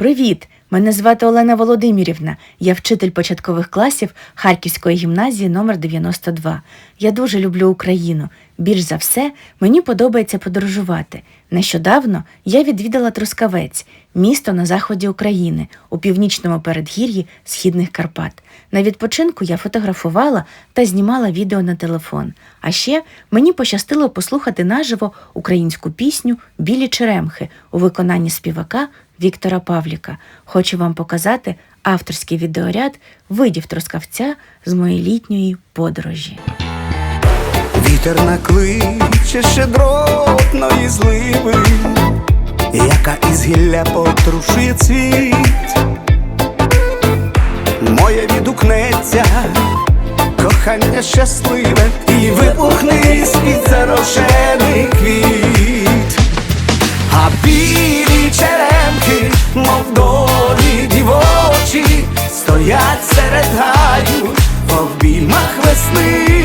Привіт! Мене звати Олена Володимирівна. Я вчитель початкових класів Харківської гімназії номер 92. Я дуже люблю Україну. Більш за все, мені подобається подорожувати. Нещодавно я відвідала Трускавець, місто на заході України, у північному передгір'ї східних Карпат. На відпочинку я фотографувала та знімала відео на телефон. А ще мені пощастило послухати наживо українську пісню Білі черемхи у виконанні співака Віктора Павліка. Хочу вам показати авторський відеоряд видів Трускавця з моєї літньої подорожі. Вітер накличе щедротної зливи, яка із гілля потрушує цвіт. Моє відукнеться, кохання щасливе, і випухне з-під зарошений квіт. А білі черемки, мов долі дівочі, стоять серед гаю в обіймах весни,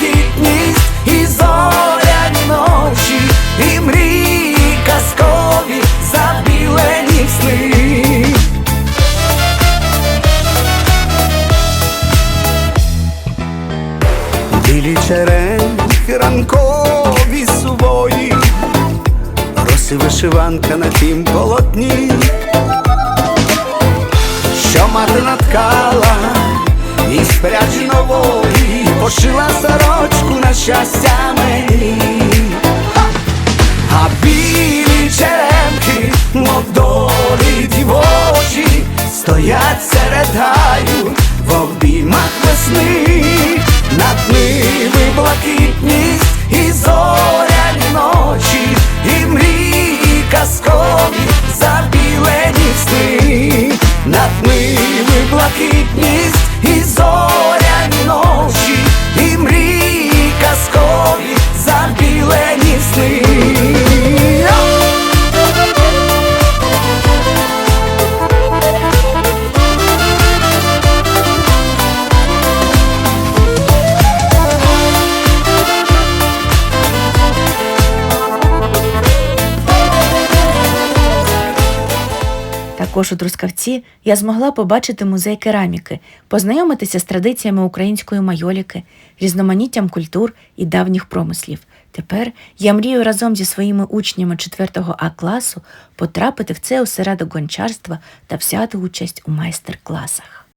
блакитність і ночі, і мрії казкові забілені сни. Білі черенки ранкові сувої, роси вишиванка на тім полотні, що мати наткала із пряжі нової, пошила сорочку на щастя мені. А білі черемки, мов долі дівочі, стоять серед гаю в обіймах весни, над ними Також у Трускавці я змогла побачити музей кераміки, познайомитися з традиціями української майоліки, різноманіттям культур і давніх промислів. Тепер я мрію разом зі своїми учнями 4 А класу потрапити в це осередок гончарства та взяти участь у майстер-класах.